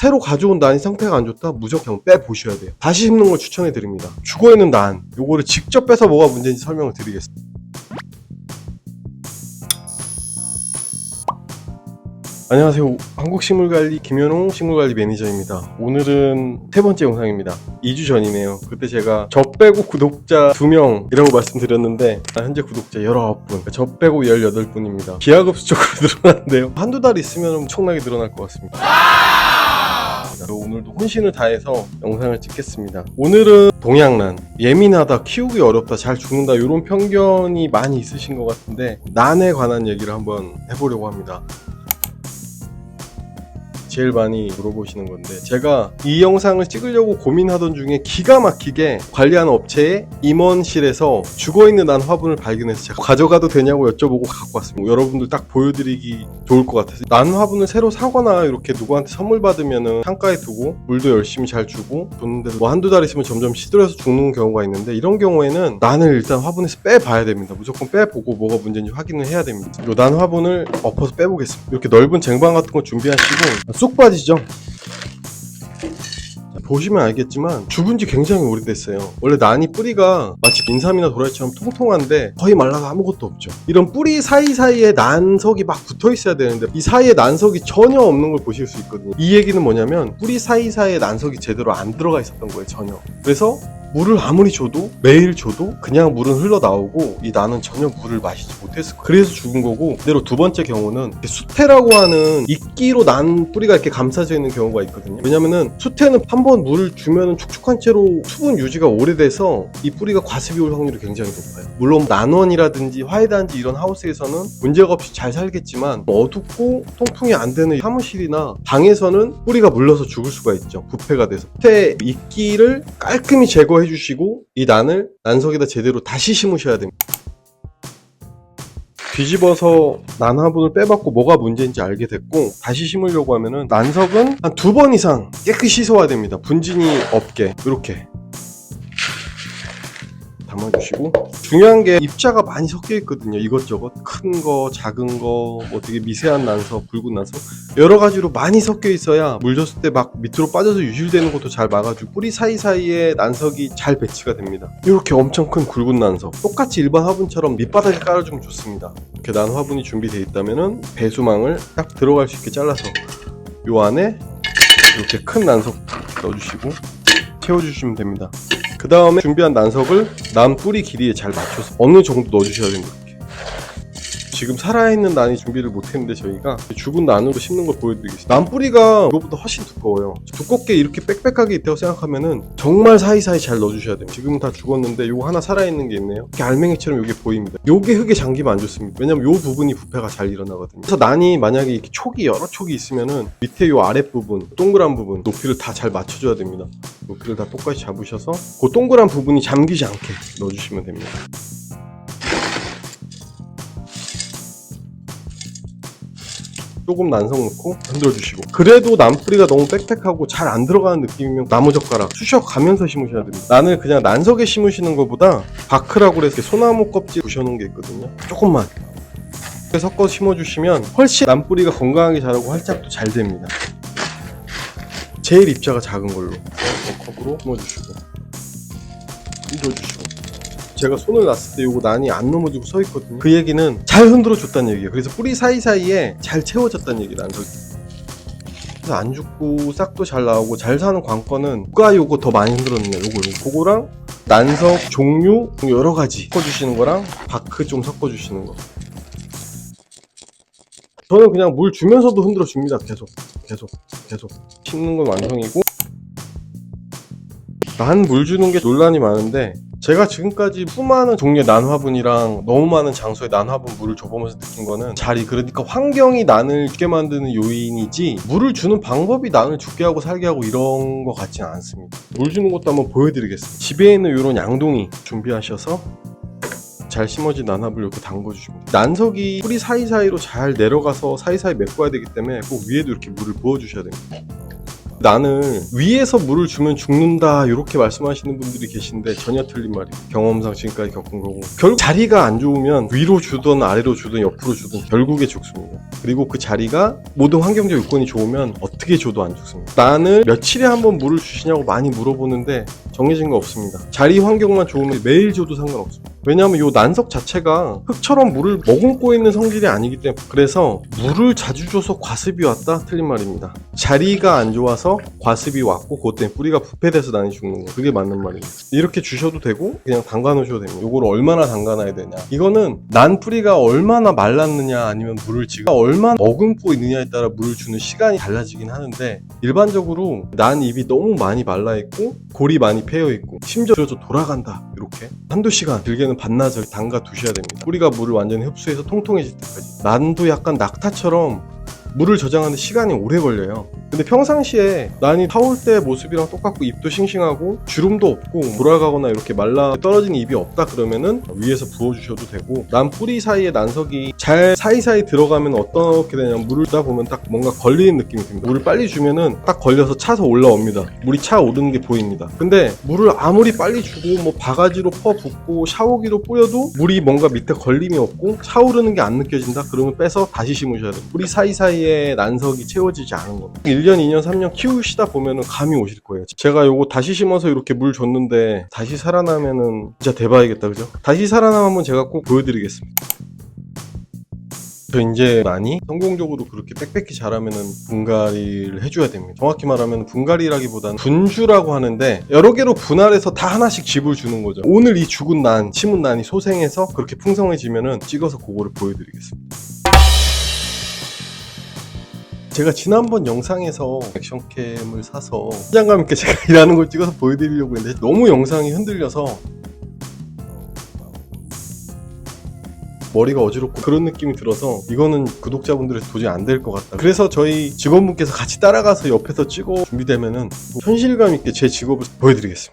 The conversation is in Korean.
새로 가져온 난이 상태가 안 좋다? 무조건 빼보셔야 돼요. 다시 심는 걸 추천해 드립니다. 죽어 있는 난, 요거를 직접 빼서 뭐가 문제인지 설명을 드리겠습니다. 안녕하세요. 한국식물관리 김현웅 식물관리 매니저입니다. 오늘은 세 번째 영상입니다. 2주 전이네요. 그때 제가 저 빼고 구독자 2명 이라고 말씀드렸는데 현재 구독자 19분, 저 빼고 18분입니다. 기하급수적으로 늘어났는데요. 한두 달 있으면 엄청나게 늘어날 것 같습니다. 오늘도 혼신을 다해서 영상을 찍겠습니다. 오늘은 동양란 예민하다, 키우기 어렵다, 잘 죽는다 이런 편견이 많이 있으신 것 같은데 난에 관한 얘기를 한번 해보려고 합니다. 제일 많이 물어보시는 건데 제가 이 영상을 찍으려고 고민하던 중에 기가 막히게 관리하는 업체의 임원실에서 죽어있는 난 화분을 발견해서 제가 가져가도 되냐고 여쭤보고 갖고 왔습니다. 여러분들 딱 보여드리기 좋을 것 같아서. 난 화분을 새로 사거나 이렇게 누구한테 선물 받으면은 창가에 두고 물도 열심히 잘 주고 줬는데 뭐 한두 달 있으면 점점 시들어서 죽는 경우가 있는데 이런 경우에는 난을 일단 화분에서 빼봐야 됩니다. 무조건 빼보고 뭐가 문제인지 확인을 해야 됩니다. 요 난 화분을 엎어서 빼보겠습니다. 이렇게 넓은 쟁반 같은 거 준비하시고 쏙 빠지죠 자, 보시면 알겠지만 죽은 지 굉장히 오래됐어요. 원래 난이 뿌리가 마치 인삼이나 도라지처럼 통통한데 거의 말라서 아무것도 없죠. 이런 뿌리 사이사이에 난석이 막 붙어 있어야 되는데 이 사이에 난석이 전혀 없는 걸 보실 수 있거든요. 이 얘기는 뭐냐면 뿌리 사이사이에 난석이 제대로 안 들어가 있었던 거예요, 전혀. 그래서 물을 아무리 줘도 매일 줘도 그냥 물은 흘러나오고 이 나는 전혀 물을 마시지 못했을 거예요. 그래서 죽은 거고 그대로 두 번째 경우는 수태라고 하는 이끼로 난 뿌리가 이렇게 감싸져 있는 경우가 있거든요. 왜냐면은 수태는 한 번 물을 주면은 축축한 채로 수분 유지가 오래돼서 이 뿌리가 과습이 올 확률이 굉장히 높아요. 물론 난원이라든지 화해단지 이런 하우스에서는 문제가 없이 잘 살겠지만 어둡고 통풍이 안 되는 사무실이나 방에서는 뿌리가 물러서 죽을 수가 있죠. 부패가 돼서 수태 이끼를 깔끔히 제거해 주시고 이 난을 난석에다 제대로 다시 심으셔야 됩니다. 뒤집어서 난 화분을 빼봤고 뭐가 문제인지 알게 됐고 다시 심으려고 하면은 난석은 한 두 번 이상 깨끗이 씻어야 됩니다. 분진이 없게 이렇게 담아주시고 중요한 게 입자가 많이 섞여 있거든요. 이것저것 큰 거, 작은 거, 뭐 되게 미세한 난석, 굵은 난석 여러 가지로 많이 섞여 있어야 물 줬을 때 막 밑으로 빠져서 유실되는 것도 잘 막아주고 뿌리 사이사이에 난석이 잘 배치가 됩니다. 이렇게 엄청 큰 굵은 난석 똑같이 일반 화분처럼 밑바닥에 깔아주면 좋습니다. 이렇게 난 화분이 준비되어 있다면은 배수망을 딱 들어갈 수 있게 잘라서 요 안에 이렇게 큰 난석 넣어주시고 채워주시면 됩니다. 그 다음에 준비한 난석을 난 뿌리 길이에 잘 맞춰서 어느 정도 넣어주셔야 됩니다. 지금 살아있는 난이 준비를 못했는데 저희가 죽은 난으로 심는 걸 보여드리겠습니다. 난 뿌리가 이거보다 훨씬 두꺼워요. 두껍게 이렇게 빽빽하게 있다고 생각하면은 정말 사이사이 잘 넣어주셔야 돼요. 지금은 다 죽었는데 요거 하나 살아있는 게 있네요. 이렇게 알맹이처럼 요게 보입니다. 요게 흙에 잠기면 안 좋습니다. 왜냐면 요 부분이 부패가 잘 일어나거든요. 그래서 난이 만약에 이렇게 촉이 여러 촉이 있으면은 밑에 요 아랫부분, 동그란 부분 높이를 다 잘 맞춰줘야 됩니다. 높이를 다 똑같이 잡으셔서 그 동그란 부분이 잠기지 않게 넣어주시면 됩니다. 조금 난석 넣고 흔들어 주시고. 그래도 난뿌리가 너무 빽빽하고 잘 안 들어가는 느낌이면 나무젓가락 쑤셔 가면서 심으셔야 됩니다. 나는 그냥 난석에 심으시는 것보다 바크라고 그래서 소나무 껍질 부셔놓은 게 있거든요. 조금만. 섞어 심어주시면 훨씬 난뿌리가 건강하게 자라고 활짝도 잘 됩니다. 제일 입자가 작은 걸로. 컵으로 심어주시고. 흔들어 주시고 제가 손을 놨을 때 요거 난이 안 넘어지고 서 있거든요. 그 얘기는 잘 흔들어 줬다는 얘기예요. 그래서 뿌리 사이사이에 잘 채워졌다는 얘기 난석. 그래서 안 죽고 싹도 잘 나오고 잘 사는 관건은 누가 요거 더 많이 흔들었느냐 요거 요거 그거랑 난석 종류 여러 가지 섞어주시는 거랑 바크 좀 섞어주시는 거. 저는 그냥 물 주면서도 흔들어 줍니다. 계속 계속 계속 심는 건 완성이고 난 물 주는 게 논란이 많은데 제가 지금까지 수많은 종류의 난화분이랑 너무 많은 장소에 난화분 물을 줘보면서 느낀 거는 자리 그러니까 환경이 난을 죽게 만드는 요인이지 물을 주는 방법이 난을 죽게 하고 살게 하고 이런 거 같지는 않습니다. 물 주는 것도 한번 보여드리겠습니다. 집에 있는 이런 양동이 준비하셔서 잘 심어진 난합을 이렇게 담궈주시면. 난석이 뿌리 사이사이로 잘 내려가서 사이사이 메꿔야 되기 때문에 꼭 위에도 이렇게 물을 부어주셔야 됩니다 나는 위에서 물을 주면 죽는다 이렇게 말씀하시는 분들이 계신데 전혀 틀린 말이에요. 경험상 지금까지 겪은 거고 결국 자리가 안 좋으면 위로 주든 아래로 주든 옆으로 주든 결국에 죽습니다. 그리고 그 자리가 모든 환경적 요건이 좋으면 어떻게 줘도 안 죽습니다. 나는 며칠에 한 번 물을 주시냐고 많이 물어보는데 정해진 거 없습니다. 자리 환경만 좋으면 매일 줘도 상관없습니다. 왜냐하면 이 난석 자체가 흙처럼 물을 머금고 있는 성질이 아니기 때문에 그래서 물을 자주 줘서 과습이 왔다 틀린 말입니다. 자리가 안 좋아서 과습이 왔고 그것 때문에 뿌리가 부패돼서 난이 죽는 거 그게 맞는 말입니다. 이렇게 주셔도 되고 그냥 담가 놓으셔도 됩니다. 이걸 얼마나 담가 놔야 되냐 이거는 난 뿌리가 얼마나 말랐느냐 아니면 물을 지금 얼마나 머금고 있느냐에 따라 물을 주는 시간이 달라지긴 하는데 일반적으로 난 잎이 너무 많이 말라 있고 골이 많이 패여 있고 심지어 돌아간다 이렇게 한두 시간 길게는 반나절 담가 두셔야 됩니다. 뿌리가 물을 완전히 흡수해서 통통해질 때까지 난도 약간 낙타처럼 물을 저장하는 시간이 오래 걸려요. 근데 평상시에 난이 타올 때 모습이랑 똑같고 잎도 싱싱하고 주름도 없고 돌아가거나 이렇게 말라 떨어진 잎이 없다 그러면은 위에서 부어주셔도 되고 난 뿌리 사이에 난석이 잘 사이사이 들어가면 어떻게 되냐면 물을 다 보면 딱 뭔가 걸리는 느낌이 듭니다. 물을 빨리 주면은 딱 걸려서 차서 올라옵니다. 물이 차 오르는 게 보입니다. 근데 물을 아무리 빨리 주고 뭐 바가지로 퍼 붓고 샤워기로 뿌려도 물이 뭔가 밑에 걸림이 없고 차오르는 게 안 느껴진다? 그러면 빼서 다시 심으셔야 돼요. 뿌리 사이사이에 난석이 채워지지 않은 겁니다. 1년, 2년, 3년 키우시다 보면은 감이 오실 거예요. 제가 요거 다시 심어서 이렇게 물 줬는데 다시 살아나면은 진짜 대박이겠다, 그죠? 다시 살아나면 제가 꼭 보여드리겠습니다. 저 이제 많이 성공적으로 그렇게 빽빽히 자라면은 분갈이를 해줘야 됩니다. 정확히 말하면 분갈이라기보다는 분주라고 하는데 여러 개로 분할해서 다 하나씩 집을 주는 거죠. 오늘 이 죽은 난, 심은 난이 소생해서 그렇게 풍성해지면은 찍어서 그거를 보여드리겠습니다. 제가 지난번 영상에서 액션캠을 사서 현장감 있게 제가 일하는 걸 찍어서 보여드리려고 했는데 너무 영상이 흔들려서 머리가 어지럽고 그런 느낌이 들어서 이거는 구독자분들에서 도저히 안 될 것 같다. 그래서 저희 직원분께서 같이 따라가서 옆에서 찍어 준비되면은 현실감 있게 제 직업을 보여드리겠습니다.